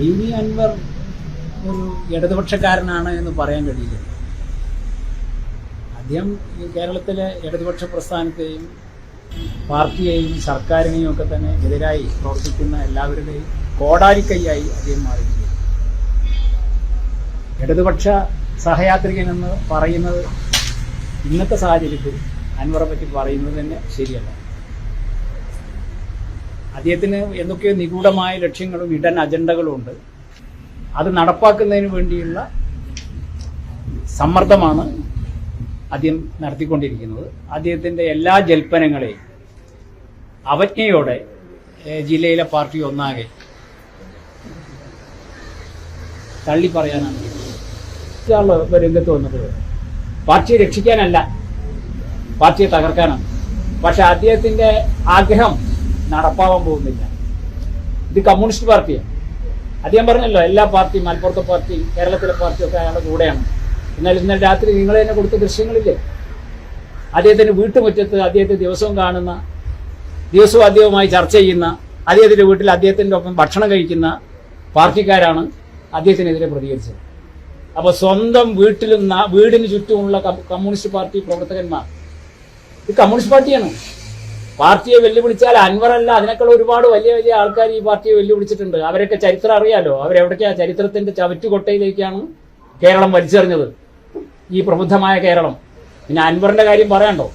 P V Anwar ഒരു ഇടതുപക്ഷക്കാരനാണ് എന്ന് പറയാൻ കഴിയില്ല. അദ്ദേഹം കേരളത്തിലെ ഇടതുപക്ഷ പ്രസ്ഥാനത്തെയും പാർട്ടിയെയും സർക്കാരിനെയും ഒക്കെ തന്നെ എതിരായി പ്രവർത്തിക്കുന്ന എല്ലാവരുടെയും കോടാലിക്കൈയായി അദ്ദേഹം മാറിയിരിക്കുന്നു. ഇടതുപക്ഷ സഹയാത്രികൻ എന്ന് പറയുന്നത് ഇന്നത്തെ സാഹചര്യത്തിൽ അൻവറെ പറ്റി പറയുന്നത് തന്നെ ശരിയല്ല. അദ്ദേഹത്തിന് എന്തൊക്കെയോ നിഗൂഢമായ ലക്ഷ്യങ്ങളും ഇടൻ അജണ്ടകളും ഉണ്ട്. അത് നടപ്പാക്കുന്നതിന് വേണ്ടിയുള്ള സമ്മർദ്ദമാണ് അദ്ദേഹം നടത്തിക്കൊണ്ടിരിക്കുന്നത്. അദ്ദേഹത്തിന്റെ എല്ലാ ജൽപ്പനങ്ങളെയും അവജ്ഞയോടെ ജില്ലയിലെ പാർട്ടി ഒന്നാകെ തള്ളി പറയാനാണ് രംഗത്ത് വന്നത്. പാർട്ടിയെ രക്ഷിക്കാനല്ല പാർട്ടിയെ തകർക്കാനാണ്. പക്ഷെ അദ്ദേഹത്തിന്റെ ആഗ്രഹം നടപ്പാവാൻ പോകുന്നില്ല. ഇത് കമ്മ്യൂണിസ്റ്റ് പാർട്ടിയാണ് അദ്ദേഹം പറഞ്ഞല്ലോ എല്ലാ പാർട്ടിയും മലപ്പുറത്തെ പാർട്ടി കേരളത്തിലെ പാർട്ടിയൊക്കെ അയാളുടെ കൂടെയാണ്. എന്നാൽ ഇന്നലെ രാത്രി നിങ്ങൾ തന്നെ കൊടുത്ത ദൃശ്യങ്ങളില്ലേ? അദ്ദേഹത്തിന്റെ വീട്ടുമുറ്റത്ത് അദ്ദേഹത്തെ ദിവസവും കാണുന്ന ദിവസവും അദ്ദേഹവുമായി ചർച്ച ചെയ്യുന്ന അദ്ദേഹത്തിന്റെ വീട്ടിൽ അദ്ദേഹത്തിന്റെ ഒപ്പം ഭക്ഷണം കഴിക്കുന്ന പാർട്ടിക്കാരാണ് അദ്ദേഹത്തിനെതിരെ പ്രതികരിച്ചത്. അപ്പൊ സ്വന്തം വീട്ടിലും വീടിന് ചുറ്റുമുള്ള കമ്മ്യൂണിസ്റ്റ് പാർട്ടി പ്രവർത്തകന്മാർ ഇത് കമ്മ്യൂണിസ്റ്റ് പാർട്ടിയാണ്. പാർട്ടിയെ വെല്ലുവിളിച്ചാൽ അൻവറല്ല അതിനേക്കാൾ ഒരുപാട് വലിയ വലിയ ആൾക്കാർ ഈ പാർട്ടിയെ വെല്ലുവിളിച്ചിട്ടുണ്ട്. അവരൊക്കെ ചരിത്രം അറിയാലോ? അവരെവിടേക്കാ ചരിത്രത്തിന്റെ ചവറ്റുകൊട്ടയിലേക്കാണ് കേരളം വലിച്ചെറിഞ്ഞത്? ഈ പ്രബുദ്ധമായ കേരളം. പിന്നെ അൻവറിന്റെ കാര്യം പറയണ്ടോ?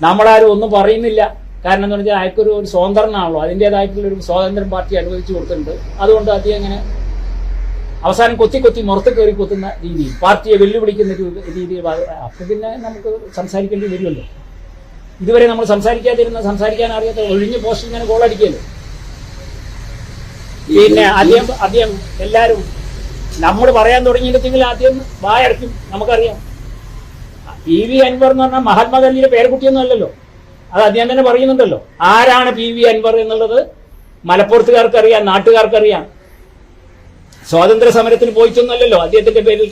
നമ്മളാരും ഒന്നും പറയുന്നില്ല. കാരണം എന്ന് പറഞ്ഞാൽ അയാൾക്കൊരു ഒരു സ്വതന്ത്രനാണല്ലോ. അതിന്റെതായിട്ടുള്ള ഒരു സ്വാതന്ത്ര്യം പാർട്ടി അനുവദിച്ചു കൊടുത്തിട്ടുണ്ട്. അതുകൊണ്ട് അദ്ദേഹം അങ്ങനെ അവസാനം കൊത്തി കൊത്തി മുറത്ത് കയറി കൊത്തുന്ന രീതിയിൽ പാർട്ടിയെ വെല്ലുവിളിക്കുന്ന രീതി അപ്പൊ പിന്നെ നമുക്ക് സംസാരിക്കേണ്ടി വരുമല്ലോ. ഇതുവരെ നമ്മൾ സംസാരിക്കാതിരുന്ന സംസാരിക്കാൻ അറിയാത്ത ഒഴിഞ്ഞ പോസ്റ്റ് ഇങ്ങനെ ഗോളടിക്കല്ലോ പിന്നെ അദ്ദേഹം അദ്ദേഹം എല്ലാവരും നമ്മൾ പറയാൻ തുടങ്ങിയിട്ടെങ്കിൽ ആദ്യം വായടക്കും നമുക്കറിയാം. പി വി അൻവർ എന്ന് പറഞ്ഞാൽ മഹാത്മാഗാന്ധിയുടെ പേരക്കുട്ടിയൊന്നും അല്ലല്ലോ. അത് അദ്ദേഹം തന്നെ പറയുന്നുണ്ടല്ലോ. ആരാണ് പി വി അൻവർ എന്നുള്ളത് മലപ്പുറത്തുകാർക്കറിയാം നാട്ടുകാർക്കറിയാം. സ്വാതന്ത്ര്യ സമരത്തിന് പോയിട്ടൊന്നുമല്ലല്ലോ അദ്ദേഹത്തിന്റെ പേരിൽ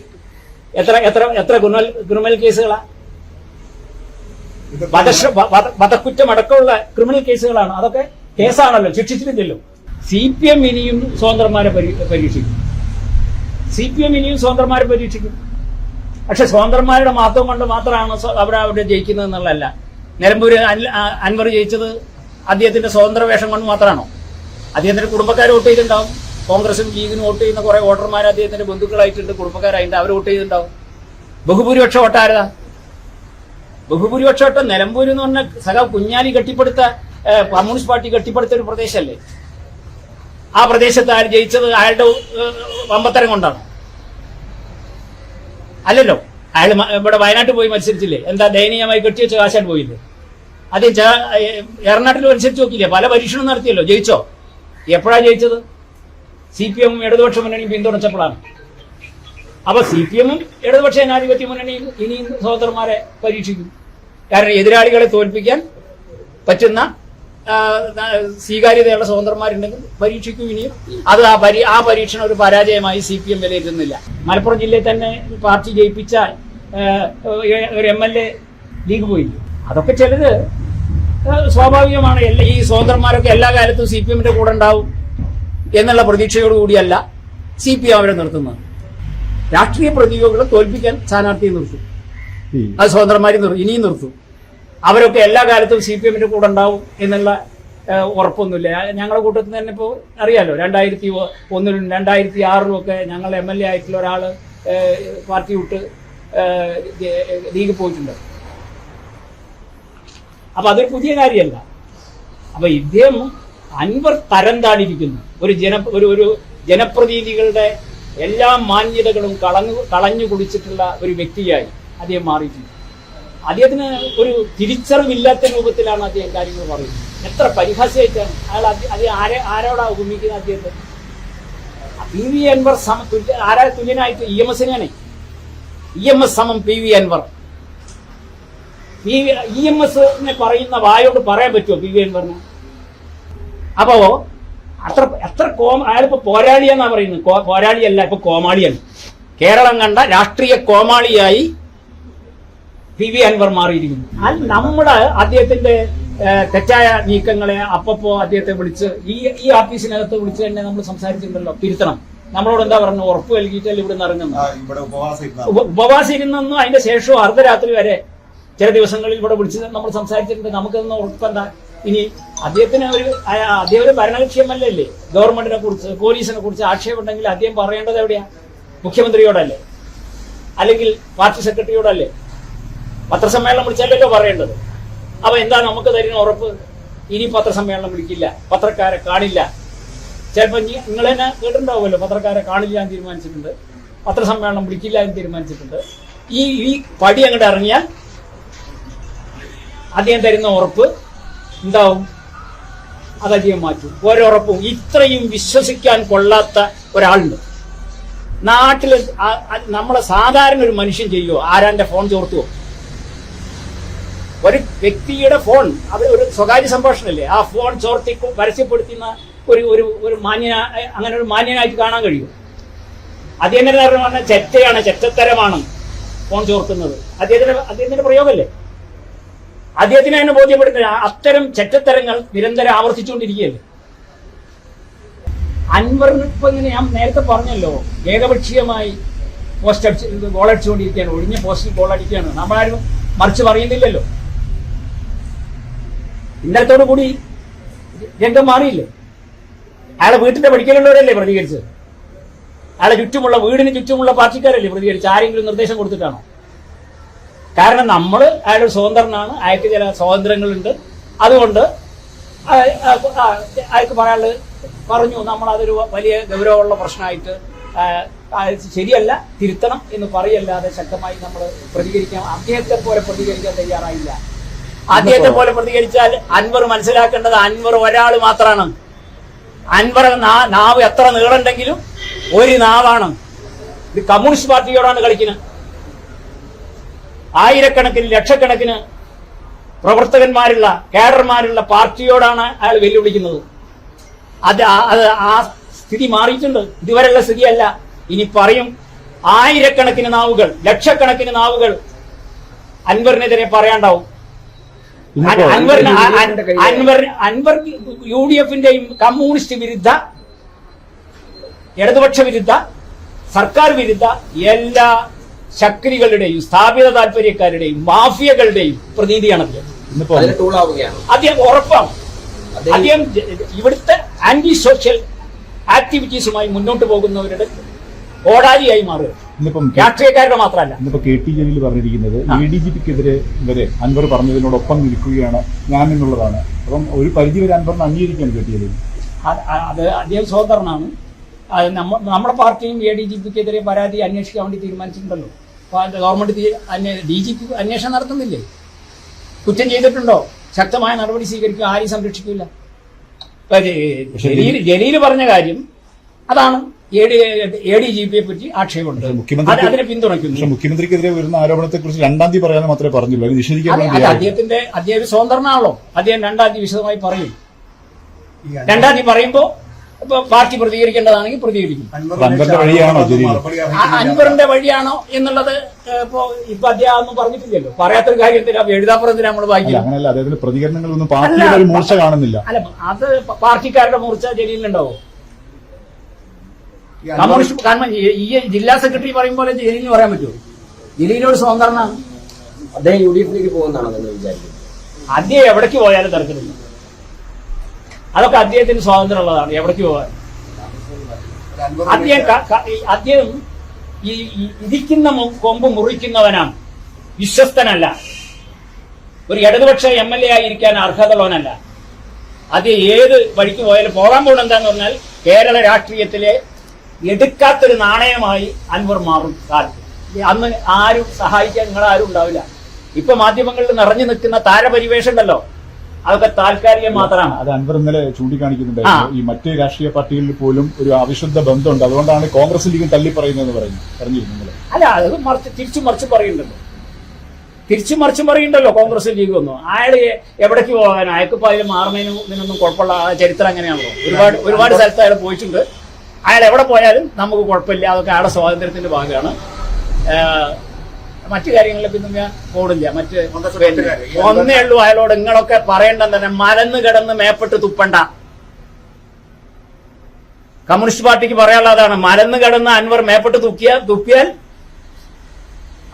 എത്ര എത്ര എത്ര ക്രിമിനൽ ക്രിമിനൽ കേസുകളാ? വധശ്ര വധക്കുറ്റം അടക്കമുള്ള ക്രിമിനൽ കേസുകളാണ്. അതൊക്കെ കേസാണല്ലോ ശിക്ഷിച്ചിട്ടില്ലല്ലോ. സി പി എം ഇനിയും സ്വതന്ത്രന്മാരെ പരീ- പരീക്ഷിക്കും. സി പി എം ഇനിയും സ്വതന്ത്രന്മാരെ പരീക്ഷിക്കും. പക്ഷെ സ്വതന്ത്രന്മാരുടെ മാത്രം കൊണ്ട് മാത്രമാണ് അവിടെ അവിടെ ജയിക്കുന്നത് എന്നുള്ളതല്ല. നിലമ്പൂര് അൻവർ ജയിച്ചത് അദ്ദേഹത്തിന്റെ സ്വതന്ത്ര വേഷം കൊണ്ട് മാത്രമാണോ? അദ്ദേഹത്തിന്റെ കുടുംബക്കാർ വോട്ട് ചെയ്തിട്ടുണ്ടാവും. കോൺഗ്രസും ലീഗിനും വോട്ട് ചെയ്യുന്ന കുറെ വോട്ടർമാർ അദ്ദേഹത്തിന്റെ ബന്ധുക്കളായിട്ടുണ്ട് കുടുംബക്കാരായിട്ടുണ്ട് അവർ വോട്ട് ചെയ്തിട്ടുണ്ടാവും. ബഹുഭൂരിപക്ഷം വോട്ടാരതാ? ബഹുഭൂരിപക്ഷം നിലമ്പൂര് എന്ന് പറഞ്ഞ സഖാ കുഞ്ഞാലി കെട്ടിപ്പടുത്ത കമ്മ്യൂണിസ്റ്റ് പാർട്ടി കെട്ടിപ്പടുത്ത ഒരു പ്രദേശമല്ലേ ആ പ്രദേശത്ത് ആര് ജയിച്ചത്? അയാളുടെ വമ്പത്തരം കൊണ്ടാണ്? അല്ലല്ലോ. അയാൾ ഇവിടെ വയനാട്ടിൽ പോയി മത്സരിച്ചില്ലേ? എന്താ ദയനീയമായി കെട്ടിവെച്ച കാശാൻ പോയില്ലേ? അത് എറണാട്ടിൽ മത്സരിച്ച് നോക്കിയില്ലേ? പല പരീക്ഷണം നടത്തിയല്ലോ. ജയിച്ചോ? എപ്പോഴാണ് ജയിച്ചത്? സി പി എമ്മും ഇടതുപക്ഷ മുന്നണിയും പിന്തുണച്ചപ്പോഴാണ്. അപ്പൊ സി പി എമ്മും ഇടതുപക്ഷ ജനാധിപത്യ മുന്നണിയും ഇനിയും സഹോദരന്മാരെ പരീക്ഷിക്കും. കാരണം എതിരാളികളെ തോൽപ്പിക്കാൻ പറ്റുന്ന സ്വീകാര്യതയുള്ള സ്വതന്ത്രന്മാരുണ്ടെങ്കിൽ പരീക്ഷിക്കും ഇനിയും. അത് ആ പരി ആ പരീക്ഷണം ഒരു പരാജയമായി സി പി എം വിലയിരുത്തുന്നില്ല. മലപ്പുറം ജില്ലയിൽ തന്നെ പാർട്ടി ജയിപ്പിച്ച ഒരു എം എൽ എ ലീഗ് പോയി അതൊക്കെ ചിലത് സ്വാഭാവികമാണ്. എല്ലാ ഈ സ്വതന്ത്രന്മാരൊക്കെ എല്ലാ കാലത്തും സി പി എമ്മിന്റെ കൂടെ ഉണ്ടാവും എന്നുള്ള പ്രതീക്ഷയോടുകൂടിയല്ല സി പി എം അവരെ നിർത്തുന്നത്. രാഷ്ട്രീയ പ്രതിയോഗികളെ തോൽപ്പിക്കാൻ സ്ഥാനാർത്ഥിയെ നിർത്തും. അത് സ്വതന്ത്രമാരി ഇനിയും നിർത്തും. അവരൊക്കെ എല്ലാ കാലത്തും സി പി എമ്മിന്റെ കൂടെ ഉണ്ടാവും എന്നുള്ള ഉറപ്പൊന്നുമില്ല. ഞങ്ങളുടെ കൂട്ടത്തിൽ തന്നെ ഇപ്പോൾ അറിയാലോ രണ്ടായിരത്തി ഒന്നിലും രണ്ടായിരത്തി ആറിലും ഒക്കെ ഞങ്ങൾ എം എൽ എ ആയിട്ടുള്ള ഒരാൾ പാർട്ടി വിട്ട് ലീഗ് പോയിട്ടുണ്ട്. അപ്പൊ അതൊരു പുതിയ കാര്യമല്ല. അപ്പൊ ഇദ്ദേഹം അൻവർ തരം താണിരിക്കുന്നു ഒരു ജന ഒരു ഒരു ജനപ്രതിനിധികളുടെ എല്ലാ മാന്യതകളും കളഞ്ഞു കളഞ്ഞു കുടിച്ചിട്ടുള്ള ഒരു വ്യക്തിയായി അദ്ദേഹം മാറിയിട്ടുണ്ട്. അദ്ദേഹത്തിന് ഒരു തിരിച്ചറിവില്ലാത്ത രൂപത്തിലാണ് അദ്ദേഹം കാര്യങ്ങൾ പറയുന്നത്. എത്ര പരിഹാസ്യമായിട്ടാണ് അയാൾ അദ്ദേഹം ആരെ ആരോടാ ഉപമിക്കുന്നത് അദ്ദേഹത്തെ? പി വി അൻവർ സമ തുല്യ ആരാ തുല്യനായിട്ട്? ഇ എം എസിനാണ് ഇ എം എസ് സമം P V Anvar. P E M S പറയുന്ന വായോട് പറയാൻ പറ്റുമോ പി വി അൻവറിന്? അപ്പോ അത്ര എത്ര കോമ അയാളിപ്പോ പോരാളിയെന്നാ പറയുന്നത്? കോ- പോരാളിയല്ല ഇപ്പൊ കോമാളിയാണ്. കേരളം കണ്ട രാഷ്ട്രീയ കോമാളിയായി പി വി അൻവർ മാറിയിരിക്കുന്നു. അത് നമ്മുടെ അദ്ദേഹത്തിന്റെ തെറ്റായ നീക്കങ്ങളെ അപ്പപ്പോ അദ്ദേഹത്തെ വിളിച്ച് ഈ ഈ ഓഫീസിനകത്ത് വിളിച്ച് തന്നെ നമ്മൾ സംസാരിച്ചിട്ടുണ്ടല്ലോ തിരുത്തണം. നമ്മളോട് എന്താ പറഞ്ഞു ഉറപ്പ് നൽകിയിട്ടല്ലേ ഇവിടെ നിന്ന് ഇറങ്ങുന്നു ഉപവാസം ഇരുന്ന അതിന്റെ ശേഷവും അർദ്ധരാത്രി വരെ ചില ദിവസങ്ങളിൽ ഇവിടെ വിളിച്ച് നമ്മൾ സംസാരിച്ചിട്ടുണ്ട്. നമുക്കൊന്നും ഉറപ്പെന്താ ഇനി അദ്ദേഹത്തിന് ഒരു അദ്ദേഹം ഒരു ഭരണകക്ഷിയമല്ലല്ലേ ഗവൺമെന്റിനെ കുറിച്ച് പോലീസിനെ കുറിച്ച് ആക്ഷേപമുണ്ടെങ്കിൽ അദ്ദേഹം പറയേണ്ടത് എവിടെയാ? മുഖ്യമന്ത്രിയോടല്ലേ? അല്ലെങ്കിൽ പാർട്ടി സെക്രട്ടറിയോടല്ലേ? പത്രസമ്മേളനം വിളിച്ചാലല്ലോ പറയേണ്ടത്? അപ്പൊ എന്താ നമുക്ക് തരുന്ന ഉറപ്പ്? ഇനി പത്രസമ്മേളനം വിളിക്കില്ല. പത്രക്കാരെ കാണില്ല. ചിലപ്പോൾ നിങ്ങൾ തന്നെ കേട്ടിട്ടുണ്ടാവുമല്ലോ പത്രക്കാരെ കാണില്ല എന്ന് തീരുമാനിച്ചിട്ടുണ്ട്. പത്രസമ്മേളനം വിളിക്കില്ല എന്ന് തീരുമാനിച്ചിട്ടുണ്ട്. ഈ ഈ പടി അങ്ങോട്ട് ഇറങ്ങിയാൽ അദ്ദേഹം തരുന്ന ഉറപ്പ് ഉണ്ടാവും. അതധികം മാറ്റും. ഓരോറപ്പും ഇത്രയും വിശ്വസിക്കാൻ കൊള്ളാത്ത ഒരാളുണ്ട്. നാട്ടിൽ നമ്മളെ സാധാരണ ഒരു മനുഷ്യൻ ചെയ്യുമോ ആരാന്റെ ഫോൺ ചോർത്തുവോ? ഒരു വ്യക്തിയുടെ ഫോൺ. അത് ഒരു സ്വകാര്യ സംഭാഷണമല്ലേ? ആ ഫോൺ ചോർത്തി പരസ്യപ്പെടുത്തുന്ന ഒരു ഒരു ഒരു മാന്യ അങ്ങനെ ഒരു മാന്യനായിട്ട് കാണാൻ കഴിയും. അദ്ദേഹത്തിന്റെ പറഞ്ഞാൽ പറഞ്ഞ ചെറ്റയാണ് ചെറ്റത്തരമാണ് ഫോൺ ചോർത്തുന്നത്. അദ്ദേഹത്തിന്റെ അദ്ദേഹത്തിന്റെ പ്രയോഗമല്ലേ? അദ്ദേഹത്തിനെ തന്നെ ബോധ്യപ്പെടുത്തില്ല അത്തരം ചെറ്റത്തരങ്ങൾ നിരന്തരം ആവർത്തിച്ചുകൊണ്ടിരിക്കുകയല്ലേ? അൻവറിന് ഞാൻ നേരത്തെ പറഞ്ഞല്ലോ ഏകപക്ഷീയമായി പോസ്റ്റ് അടിച്ച് ഗോളടിച്ചുകൊണ്ടിരിക്കുകയാണ് ഒഴിഞ്ഞ പോസ്റ്റിൽ ഗോൾ അടിക്കുകയാണ്. നമ്മളാരും മറിച്ച് പറയുന്നില്ലല്ലോ. ഇന്നലത്തോടു കൂടി രംഗം മാറിയില്ലേ? അയാളെ വീട്ടിന്റെ പഠിക്കലുള്ളവരല്ലേ പ്രതികരിച്ചത്? അയാളെ ചുറ്റുമുള്ള വീടിന് ചുറ്റുമുള്ള പാർട്ടിക്കാരല്ലേ പ്രതികരിച്ച് ആരെങ്കിലും നിർദ്ദേശം കൊടുത്തിട്ടാണോ? കാരണം നമ്മൾ അയാളൊരു സ്വതന്ത്രനാണ് അയാൾക്ക് ചില സ്വാതന്ത്ര്യങ്ങളുണ്ട്. അതുകൊണ്ട് അയാൾക്ക് പറയാനുള്ളത് പറഞ്ഞു നമ്മൾ അതൊരു വലിയ ഗൗരവമുള്ള പ്രശ്നമായിട്ട് ശരിയല്ല തിരുത്തണം എന്ന് പറയല്ലാതെ ശക്തമായി നമ്മൾ പ്രതികരിക്കാം അദ്ദേഹത്തെ പോലെ പ്രതികരിക്കാൻ തയ്യാറായില്ല. അദ്ദേഹത്തെ പോലെ പ്രതികരിച്ചാൽ അൻവർ മനസ്സിലാക്കേണ്ടത് അൻവർ ഒരാൾ മാത്രമാണ് അൻവർ നാവ് എത്ര നീളുണ്ടെങ്കിലും ഒരു നാവാണ്. ഇത് കമ്മ്യൂണിസ്റ്റ് പാർട്ടിയോടാണ് കളിക്കുന്നത്. ആയിരക്കണക്കിന് ലക്ഷക്കണക്കിന് പ്രവർത്തകന്മാരുള്ള കേഡർമാരുള്ള പാർട്ടിയോടാണ് അയാൾ വെല്ലുവിളിക്കുന്നത്. അത് ആ- അത് ആ സ്ഥിതി മാറിയിട്ടുണ്ട്. ഇതുവരെയുള്ള സ്ഥിതിയല്ല. ഇനി പറയും ആയിരക്കണക്കിന് നാവുകൾ ലക്ഷക്കണക്കിന് നാവുകൾ അൻവറിനെതിരെ പറയാണ്ടാവും. അൻവറിന് അൻവർ അൻവർ യു ഡി എഫിന്റെയും കമ്മ്യൂണിസ്റ്റ് വിരുദ്ധ ഇടതുപക്ഷ വിരുദ്ധ സർക്കാർ വിരുദ്ധ എല്ലാ ശക്തികളുടെയും സ്ഥാപിത താല്പര്യക്കാരുടെയും മാഫിയകളുടെയും പ്രതീതിയാണ് അദ്ദേഹം അദ്ദേഹം ഉറപ്പാണ്. അദ്ദേഹം- ഇവിടുത്തെ ആന്റി സോഷ്യൽ ആക്ടിവിറ്റീസുമായി മുന്നോട്ട് പോകുന്നവരുടെ ഓടാരിയായി മാറുക. ഇന്നിപ്പം രാഷ്ട്രീയക്കാരുടെ മാത്രമല്ല. ഇന്നിപ്പോ കെ ടി ജലീൽ പറഞ്ഞിരിക്കുന്നത് എ ഡി ജി പിക്കെതിരെ വരെ അൻവർ പറഞ്ഞതിനോടൊപ്പം നിൽക്കുകയാണ് ഞാൻ എന്നുള്ളതാണ്. അപ്പം ഒരു പരിധി വരെ അൻവർ അംഗീകരിക്കാൻ കെ ടി ജലീൽ. അത് അദ്ദേഹം സ്വതന്ത്രനാണ്. നമ്മുടെ പാർട്ടിയും എ ഡി ജി പിക്കെതിരെ പരാതി അന്വേഷിക്കാൻ വേണ്ടി തീരുമാനിച്ചിട്ടുണ്ടല്ലോ. ഗവൺമെന്റ് ഡി ജി പി അന്വേഷണം നടത്തുന്നില്ലേ? കുറ്റം ചെയ്തിട്ടുണ്ടോ? ശക്തമായ നടപടി സ്വീകരിക്കുക ആരെയും സംരക്ഷിക്കില്ല ജലീൽ പറഞ്ഞ കാര്യം അതാണ് A D A D G പിയെ പറ്റി ആക്ഷേപമുണ്ട്. മുഖ്യമന്ത്രി അതിനെ പിന്തുണയ്ക്കുന്നു. പക്ഷെ മുഖ്യമന്ത്രിക്കെതിരെ വരുന്ന ആരോപണത്തെ കുറിച്ച് രണ്ടാം തീയതി പറയാൻ മാത്രമേ പറഞ്ഞുള്ളൂ നിഷേധിക്കാൻ അദ്ദേഹത്തിന്റെ അദ്ദേഹം സ്വതന്ത്രനാണല്ലോ. അദ്ദേഹം രണ്ടാം തീയതി വിശദമായി പറയും. രണ്ടാം തീയതി പറയുമ്പോ ഇപ്പൊ പാർട്ടി പ്രതികരിക്കേണ്ടതാണെങ്കിൽ പ്രതികരിക്കും. അൻവറിന്റെ വഴിയാണോ എന്നുള്ളത് ഇപ്പോ ഇപ്പൊ അദ്ദേഹം ഒന്നും പറഞ്ഞിട്ടില്ലല്ലോ. പറയാത്തൊരു കാര്യത്തിൽ എഴുതാപ്പുറത്തിന് നമ്മൾ വായിക്കില്ല അങ്ങനെയല്ല. അദ്ദേഹത്തിന്റെ പ്രതികരണങ്ങളൊന്നും പാർട്ടിയുടെ ഒരു മൂർച്ച കാണുന്നില്ല. അല്ല അത് പാർട്ടിക്കാരുടെ മൂർച്ച ജലീലിനുണ്ടാവോ? കമ്മ്യൂണിസ്റ്റ് കാരണം ഈ- ജില്ലാ സെക്രട്ടറി പറയും പോലെ ജലീലിന് പറയാൻ പറ്റുമോ? ജലീലിനോട് സ്വതന്ത്രനാണ് അദ്ദേഹം യു ഡി എഫിലേക്ക് പോകുന്നതാണോ വിചാരിക്കുന്നത് അദ്ദേഹം എവിടേക്ക് പോയാലും തിരക്കുന്നില്ല അതൊക്കെ അദ്ദേഹത്തിന് സ്വാതന്ത്ര്യം ഉള്ളതാണ് എവിടേക്ക് പോകാൻ അദ്ദേഹം അദ്ദേഹം ഈ ഇരിക്കുന്ന കൊമ്പ് മുറിക്കുന്നവനാണ്. വിശ്വസ്തനല്ല. ഒരു ഇടതുപക്ഷ എം എൽ എ ആയിരിക്കാൻ അർഹതയുള്ളവനല്ല. അത് ഏത് വഴിക്ക് പോയാലും പോകാൻ പോകുന്നത് എന്താന്ന് പറഞ്ഞാൽ കേരള രാഷ്ട്രീയത്തിലെ എടുക്കാത്തൊരു നാണയമായി അൻവർ മാറും കാലത്ത്. അന്ന് ആരും സഹായിക്കാൻ നിങ്ങൾ ആരും ഉണ്ടാവില്ല. ഇപ്പൊ മാധ്യമങ്ങളിൽ നിറഞ്ഞു നിൽക്കുന്ന താരപരിവേഷം ഉണ്ടല്ലോ. അതൊക്കെ താൽക്കാലികം മാത്രമാണ്. അത് അൻവർ ഇന്നലെ ചൂണ്ടിക്കാണിക്കുന്നുണ്ടായിരുന്നു ഈ മറ്റ് രാഷ്ട്രീയ പാർട്ടികളിൽ പോലും ഒരു അവിശുദ്ധ ബന്ധമുണ്ട്. അതുകൊണ്ടാണ് കോൺഗ്രസ് ലീഗ് തള്ളി പറയുന്നത്. പറഞ്ഞു പറഞ്ഞിരുന്നു അല്ല അത് മറിച്ച് തിരിച്ചു മറിച്ച് പറയുന്നുണ്ടല്ലോ. തിരിച്ചു മറിച്ചും പറയുന്നുണ്ടല്ലോ കോൺഗ്രസ് ലീഗ് ഒന്നും അയാൾ എവിടേക്ക് പോകാൻ? അയാൾക്കിപ്പോ അതിൽ മാറുന്നതിനും ഇതിനൊന്നും കുഴപ്പമുള്ള ചരിത്രം അങ്ങനെയാണല്ലോ. ഒരുപാട് ഒരുപാട് സ്ഥലത്ത് അയാൾ പോയിട്ടുണ്ട്. അയാൾ എവിടെ പോയാലും നമുക്ക് കുഴപ്പമില്ല. അതൊക്കെ അയാളുടെ സ്വാതന്ത്ര്യത്തിന്റെ ഭാഗമാണ്. മറ്റു കാര്യങ്ങളിൽ പിന്നെ ഞാൻ പോടില്ല മറ്റ് ഒന്നേ ഉള്ളൂ അയാളോട് നിങ്ങളൊക്കെ പറയണ്ട തന്നെ മലന്ന് കിടന്ന് മേപ്പെട്ട് തുപ്പണ്ട. കമ്മ്യൂണിസ്റ്റ് പാർട്ടിക്ക് പറയാനുള്ളതാണ് മലന്ന് കിടന്ന് അൻവർ മേപ്പെട്ട് തുക്കിയ തുപ്പിയാൽ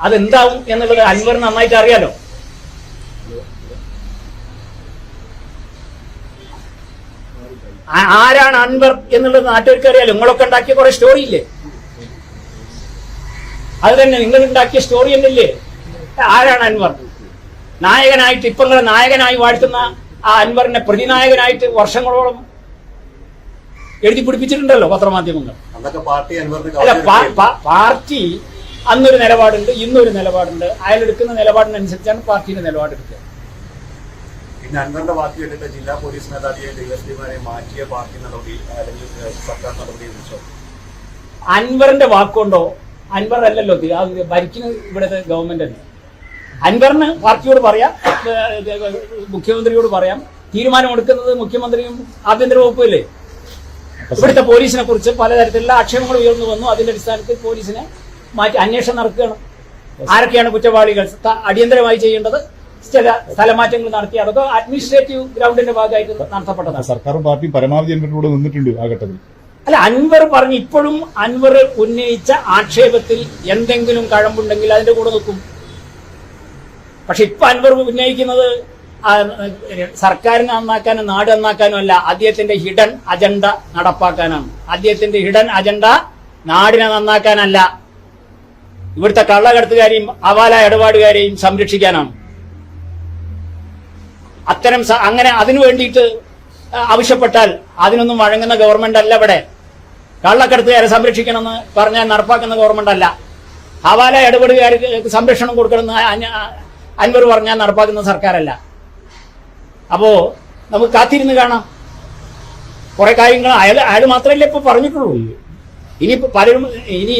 അതെന്താവും എന്നുള്ളത് അൻവർ നന്നായിട്ട് അറിയാലോ. ആരാണ് അൻവർ എന്നുള്ളത് നാട്ടുകാർക്ക് അറിയാലോ. നിങ്ങളൊക്കെ ഉണ്ടാക്കിയ കുറെ സ്റ്റോറി ഇല്ലേ? അത് തന്നെ നിങ്ങൾ ഉണ്ടാക്കിയ സ്റ്റോറി എന്നില്ലേ ആരാണ് അൻവർ? നായകനായിട്ട് ഇപ്പൊ നിങ്ങളെ നായകനായി വാഴ്ത്തുന്ന ആ അൻവറിനെ പ്രതിനായകനായിട്ട് വർഷങ്ങളോളം എഴുതി പിടിപ്പിച്ചിട്ടുണ്ടല്ലോ പത്രമാധ്യമങ്ങൾ. പാർട്ടി അല്ല അന്നൊരു നിലപാടുണ്ട് ഇന്നൊരു നിലപാടുണ്ട്. അയാളെടുക്കുന്ന നിലപാടിനനുസരിച്ചാണ് പാർട്ടിയുടെ നിലപാടെടുക്കുക. പിന്നെ അൻവറിന്റെ വാക്ക് കേട്ടിട്ട് ജില്ലാ പോലീസ് മേധാവിയെ ഡിഎസ്പിമാരെ മാറ്റിയ പാർട്ടി നടപടി അല്ലെങ്കിൽ ഏഹ്, സർക്കാർ നടപടിയെ കുറിച്ചോ അൻവറിന്റെ വാക്കുകൊണ്ടോ അൻവർ അല്ലല്ലോ ഭരിക്കുന്നത് ഇവിടുത്തെ ഗവൺമെന്റ് അല്ലേ? അൻവറിന് പാർട്ടിയോട് പറയാം മുഖ്യമന്ത്രിയോട് പറയാം. തീരുമാനമെടുക്കുന്നത് മുഖ്യമന്ത്രിയും ആഭ്യന്തര വകുപ്പും അല്ലേ? ഇവിടുത്തെ പോലീസിനെ കുറിച്ച് പലതരത്തിലുള്ള ആക്ഷേപങ്ങൾ ഉയർന്നു വന്നു. അതിന്റെ അടിസ്ഥാനത്തിൽ പോലീസിനെ മാറ്റി അന്വേഷണം നടക്കുകയാണ്. ആരൊക്കെയാണ് കുറ്റവാളികൾ? അടിയന്തരമായി ചെയ്യേണ്ടത് ചില സ്ഥലമാറ്റങ്ങൾ നടത്തി അതൊക്കെ അഡ്മിനിസ്ട്രേറ്റീവ് ഗ്രൗണ്ടിന്റെ ഭാഗമായിട്ട് നടത്തപ്പെട്ടതാണ്? സർക്കാരും പാർട്ടിയും പരമാവധി നിന്നിട്ടുണ്ട് ആ ഘട്ടത്തിൽ. അല്ല അൻവർ പറഞ്ഞു ഇപ്പോഴും അൻവർ ഉന്നയിച്ച ആക്ഷേപത്തിൽ എന്തെങ്കിലും കഴമ്പുണ്ടെങ്കിൽ അതിന്റെ കൂടെ നിൽക്കും. പക്ഷെ ഇപ്പൊ അൻവർ ഉന്നയിക്കുന്നത് സർക്കാരിനെ നന്നാക്കാനും നാട് നന്നാക്കാനും അല്ല അദ്ദേഹത്തിന്റെ ഹിഡൻ അജണ്ട നടപ്പാക്കാനാണ്. അദ്ദേഹത്തിന്റെ ഹിഡൻ അജണ്ട നാടിനെ നന്നാക്കാനല്ല. ഇവിടുത്തെ കള്ളകടത്തുകാരെയും അവാല ഇടപാടുകാരെയും സംരക്ഷിക്കാനാണ്. അത്തരം അങ്ങനെ അതിനു വേണ്ടിയിട്ട് ആവശ്യപ്പെട്ടാൽ അതിനൊന്നും വഴങ്ങുന്ന ഗവൺമെന്റ് അല്ല ഇവിടെ. കള്ളക്കടത്തുകാരെ സംരക്ഷിക്കണമെന്ന് പറഞ്ഞാൽ നടപ്പാക്കുന്ന ഗവൺമെന്റ് അല്ല ഹവാല ഇടപെടുകാർക്ക് സംരക്ഷണം കൊടുക്കണമെന്ന് അൻവർ പറഞ്ഞാൽ നടപ്പാക്കുന്ന സർക്കാരല്ല. അപ്പോ നമുക്ക് കാത്തിരുന്ന് കാണാം. കുറെ കാര്യങ്ങൾ അയാൾ അയാൾ മാത്രമല്ലേ ഇപ്പൊ പറഞ്ഞിട്ടുള്ളൂ. ഇനി പലരും ഇനി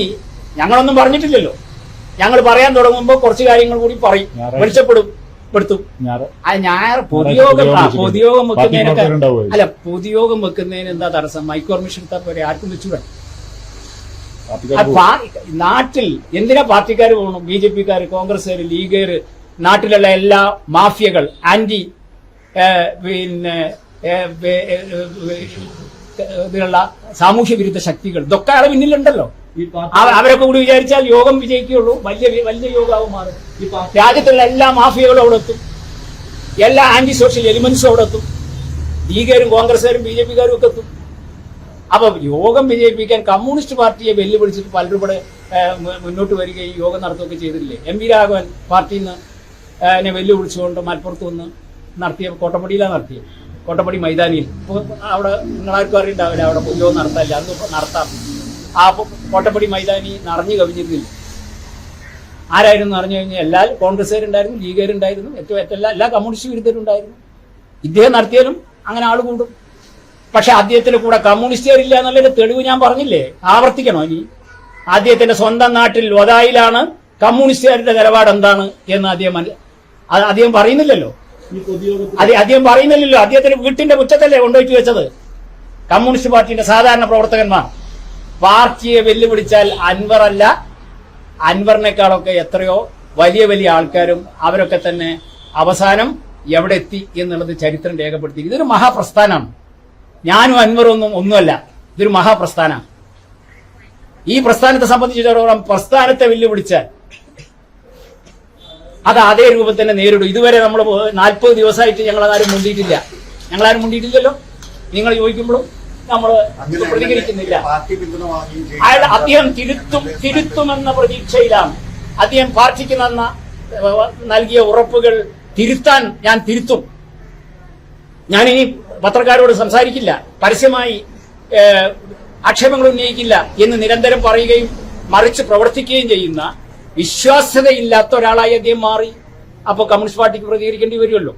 ഞങ്ങളൊന്നും പറഞ്ഞിട്ടില്ലല്ലോ. ഞങ്ങൾ പറയാൻ തുടങ്ങുമ്പോൾ കുറച്ച് കാര്യങ്ങൾ കൂടി പറയും. മെച്ചപ്പെടും വെളിച്ചപ്പെടും. പെടുത്തും. ഞായർ പൊതുയോഗം പൊതുയോഗം വെക്കുന്നതിനൊക്കെ അല്ല പൊതുയോഗം വെക്കുന്നതിന് എന്താ തടസ്സം? മൈക്ക് പെർമിഷൻ എടുത്താൽ പോരെ? ആർക്കും വെച്ചുകൂടെ നാട്ടിൽ എന്തിനാ പാർട്ടിക്കാർ പോകണം? ബി ജെ പിക്കാർ കോൺഗ്രസ്സുകാർ ലീഗുകാർ നാട്ടിലുള്ള എല്ലാ മാഫിയകൾ ആന്റി പിന്നെ ഇതിലുള്ള സാമൂഹ്യ വിരുദ്ധ ശക്തികൾ ഇതൊക്കെ അയാളെ പിന്നിലുണ്ടല്ലോ. അവരൊക്കെ കൂടി വിചാരിച്ചാൽ യോഗം വിജയിക്കുകയുള്ളൂ. വലിയ വലിയ യോഗമാവും മാറും. രാജ്യത്തുള്ള എല്ലാ മാഫിയകളും അവിടെ എത്തും. എല്ലാ ആന്റി സോഷ്യൽ എലിമെന്റ്സും അവിടെ എത്തും. ലീഗുകാരും കോൺഗ്രസ്സുകാരും ബി ജെ പിക്കാരും ഒക്കെ എത്തും. അപ്പൊ യോഗം വിജയിപ്പിക്കാൻ കമ്മ്യൂണിസ്റ്റ് പാർട്ടിയെ വെല്ലുവിളിച്ചിട്ട് പലരും ഇവിടെ മുന്നോട്ട് വരികയും യോഗം നടത്തുകയൊക്കെ ചെയ്തിട്ടില്ലേ? എം വി രാഘവൻ പാർട്ടിയിൽ നിന്ന് വെല്ലുവിളിച്ചുകൊണ്ട് മലപ്പുറത്ത് നിന്ന് നടത്തിയ കോട്ടപ്പടിയിലാണ് നടത്തിയത്. കോട്ടപ്പടി മൈതാനിയിൽ. അപ്പോൾ അവിടെ നിങ്ങളാർക്കും അറിയണ്ടാവില്ല അവിടെ യോഗം നടത്താനില്ല. ഇപ്പൊ നടത്താം ആ കോട്ടപ്പടി മൈതാനി നിറഞ്ഞു കവിഞ്ഞിരുന്നില്ല. ആരായിരുന്നു അറിഞ്ഞു കഴിഞ്ഞാൽ എല്ലാ കോൺഗ്രസ്സുകാരുണ്ടായിരുന്നു ലീഗുകാരുണ്ടായിരുന്നു ഏറ്റവും എല്ലാ എല്ലാ കമ്മ്യൂണിസ്റ്റ് വിരുദ്ധരുണ്ടായിരുന്നു. ഇദ്ദേഹം നടത്തിയാലും അങ്ങനെ ആൾ കൂടും. പക്ഷെ അദ്ദേഹത്തിന്റെ കൂടെ കമ്മ്യൂണിസ്റ്റുകാരില്ല എന്നുള്ളൊരു തെളിവ് ഞാൻ പറഞ്ഞില്ലേ? ആവർത്തിക്കണോ ഇനി? അദ്ദേഹത്തിന്റെ സ്വന്തം നാട്ടിൽ ഒതായിലാണ് കമ്മ്യൂണിസ്റ്റുകാരുടെ നിലപാട് എന്താണ് എന്ന് അദ്ദേഹം അത് അദ്ദേഹം പറയുന്നില്ലല്ലോ. അത് അദ്ദേഹം പറയുന്നില്ലല്ലോ. അദ്ദേഹത്തിന്റെ വീട്ടിന്റെ മുറ്റത്തല്ലേ കൊണ്ടുപോയിട്ട് വെച്ചത്? കമ്മ്യൂണിസ്റ്റ് പാർട്ടിയുടെ സാധാരണ പ്രവർത്തകന്മാർ. പാർട്ടിയെ വെല്ലുവിളിച്ചാൽ അൻവർ അല്ല അൻവറിനേക്കാളൊക്കെ എത്രയോ വലിയ വലിയ ആൾക്കാരും അവരൊക്കെ തന്നെ അവസാനം എവിടെ എത്തി എന്നുള്ളത് ചരിത്രം രേഖപ്പെടുത്തി. ഇതൊരു മഹാപ്രസ്ഥാനമാണ്. ഞാനും അൻവറൊന്നും ഒന്നുമല്ല. ഇതൊരു മഹാപ്രസ്ഥാനമാണ്. ഈ പ്രസ്ഥാനത്തെ സംബന്ധിച്ചിടത്തോളം പ്രസ്ഥാനത്തെ വെല്ലുവിളിച്ചാൽ അത് അതേ രൂപത്തിൽ തന്നെ നേരിടും. ഇതുവരെ നമ്മൾ നാൽപ്പത് ദിവസമായിട്ട് ഞങ്ങൾ ആരും മുണ്ടിയിട്ടില്ല. ഞങ്ങളാരും മുണ്ടിയിട്ടില്ലല്ലോ? നിങ്ങൾ ചോദിക്കുമ്പോഴും നമ്മൾ പ്രതികരിക്കുന്നില്ല. അയാൾ അദ്ദേഹം തിരുത്തും തിരുത്തുമെന്ന പ്രതീക്ഷയിലാണ്. അദ്ദേഹം പാർട്ടിക്ക് നന്ന നൽകിയ ഉറപ്പുകൾ തിരുത്താൻ ഞാൻ തിരുത്തും. ഞാൻ ഇനി പത്രക്കാരോട് സംസാരിക്കില്ല. പരസ്യമായി ആക്ഷേപങ്ങൾ ഉന്നയിക്കില്ല എന്ന് നിരന്തരം പറയുകയും മറിച്ച് പ്രവർത്തിക്കുകയും ചെയ്യുന്ന വിശ്വാസ്യതയില്ലാത്ത ഒരാളായി അദ്ദേഹം മാറി. അപ്പോൾ കമ്മ്യൂണിസ്റ്റ് പാർട്ടിക്ക് പ്രതികരിക്കേണ്ടി വരുമല്ലോ.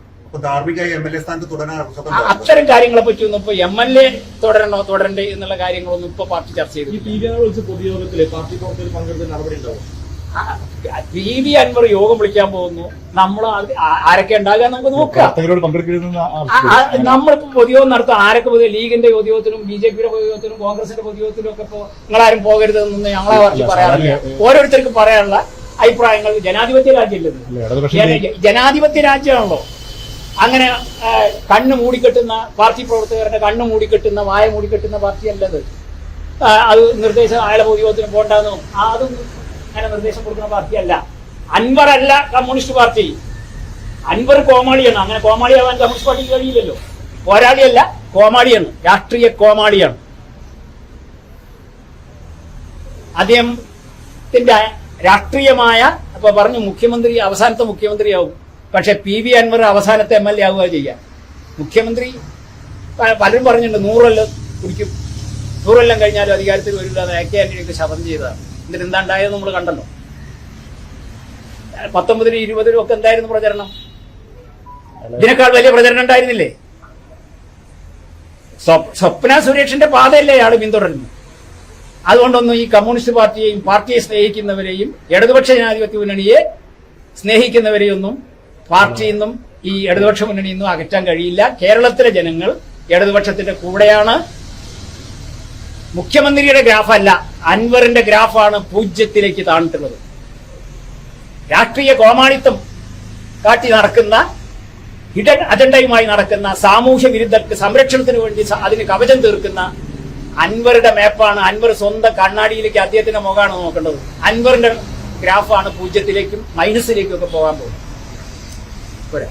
അത്തരം കാര്യങ്ങളെ പറ്റി ഒന്നും ഇപ്പൊ എം എൽ എ തുടരണോ തുടരണ്ടേ എന്നുള്ള കാര്യങ്ങളൊന്നും ഇപ്പൊ പാർട്ടി ചർച്ച ചെയ്തു വി പൊതുയോഗത്തിലെ വി അൻവർ യോഗം വിളിക്കാൻ പോകുന്നു. നമ്മൾ ആരൊക്കെ ഉണ്ടാകുക നമുക്ക് നോക്കാം. നമ്മളിപ്പോ പൊതുയോഗം നടത്തും. ആരൊക്കെ പൊതുവെ ലീഗിന്റെ പൊതുയോഗത്തിനും ബി ജെ പിയുടെ പൊതുയോഗത്തിനും കോൺഗ്രസിന്റെ പൊതുയോഗത്തിനും ഒക്കെ ഇപ്പോ നിങ്ങളാരും പോകരുതെന്ന് ഞങ്ങളെ പാർട്ടി പറയാറില്ല. ഓരോരുത്തർക്കും പറയാനുള്ള അഭിപ്രായങ്ങൾ ജനാധിപത്യ രാജ്യമല്ലേ അല്ല, ഇടതുപക്ഷം ജനാധിപത്യ രാജ്യമാണല്ലോ. അങ്ങനെ കണ്ണ് മൂടിക്കെട്ടുന്ന പാർട്ടി പ്രവർത്തകരുടെ കണ്ണ് മൂടിക്കെട്ടുന്ന വായ മൂടിക്കെട്ടുന്ന പാർട്ടി അല്ലത് അത് നിർദ്ദേശം അയാളെ പൊതുയോഗത്തിന് പോകണ്ടെന്നോ അതും അങ്ങനെ നിർദ്ദേശം കൊടുക്കുന്ന പാർട്ടിയല്ല. അൻവർ അല്ല കമ്മ്യൂണിസ്റ്റ് പാർട്ടി. അൻവർ കോമാളിയാണ്. അങ്ങനെ കോമാളിയാവാൻ കമ്മ്യൂണിസ്റ്റ് പാർട്ടിക്ക് കഴിയില്ലല്ലോ. പോരാളിയല്ല കോമാളിയാണ്. രാഷ്ട്രീയ കോമാളിയാണ്. അദ്ദേഹത്തിന്റെ രാഷ്ട്രീയമായ അപ്പൊ പറഞ്ഞു മുഖ്യമന്ത്രി അവസാനത്തെ മുഖ്യമന്ത്രിയാവും. പക്ഷെ പി വി അൻവർ അവസാനത്തെ എം എൽ എ ആവുക ചെയ്യാം. മുഖ്യമന്ത്രി പലരും പറഞ്ഞിട്ടുണ്ട് നൂറെല്ലാം കുടിക്കും. നൂറെല്ലാം കഴിഞ്ഞാലും അധികാരത്തിൽ വരില്ല എ കെ ആന്റണിയൊക്കെ ശപഥം ചെയ്തതാണ്. എന്നിട്ട് എന്താ ഉണ്ടായത് നമ്മൾ കണ്ടല്ലോ. പത്തൊമ്പതിനും ഇരുപതിനും ഒക്കെ എന്തായിരുന്നു പ്രചരണം? ഇതിനേക്കാൾ വലിയ പ്രചരണം ഉണ്ടായിരുന്നില്ലേ? സ്വപ്ന സുരേഷിന്റെ പാതയല്ലേ അയാൾ പിന്തുടരുന്നു അതുകൊണ്ടൊന്നും ഈ കമ്മ്യൂണിസ്റ്റ് പാർട്ടിയെയും പാർട്ടിയെ സ്നേഹിക്കുന്നവരെയും ഇടതുപക്ഷ ജനാധിപത്യ മുന്നണിയെ സ്നേഹിക്കുന്നവരെയൊന്നും പാർട്ടിയിൽ നിന്നും ഈ ഇടതുപക്ഷ മുന്നണിയിൽ നിന്നും അകറ്റാൻ കഴിയില്ല. കേരളത്തിലെ ജനങ്ങൾ ഇടതുപക്ഷത്തിന്റെ കൂടെയാണ്. മുഖ്യമന്ത്രിയുടെ ഗ്രാഫല്ല അൻവറിന്റെ ഗ്രാഫാണ് പൂജ്യത്തിലേക്ക് താണിട്ടുള്ളത് രാഷ്ട്രീയ കോമാളിത്തം കാട്ടി നടക്കുന്ന ഹിഡൻ അജണ്ടയുമായി നടക്കുന്ന സാമൂഹ്യ വിരുദ്ധർക്ക് സംരക്ഷണത്തിന് വേണ്ടി അതിന് കവചം തീർക്കുന്ന അൻവറുടെ മാപ്പാണ്. അൻവർ സ്വന്തം കണ്ണാടിയിലേക്ക് അദ്ദേഹത്തിന്റെ മുഖമാണ് നോക്കേണ്ടത്. അൻവറിന്റെ ഗ്രാഫാണ് പൂജ്യത്തിലേക്കും മൈനസിലേക്കും ഒക്കെ പോകാൻ പോകുന്നത്. പോരെ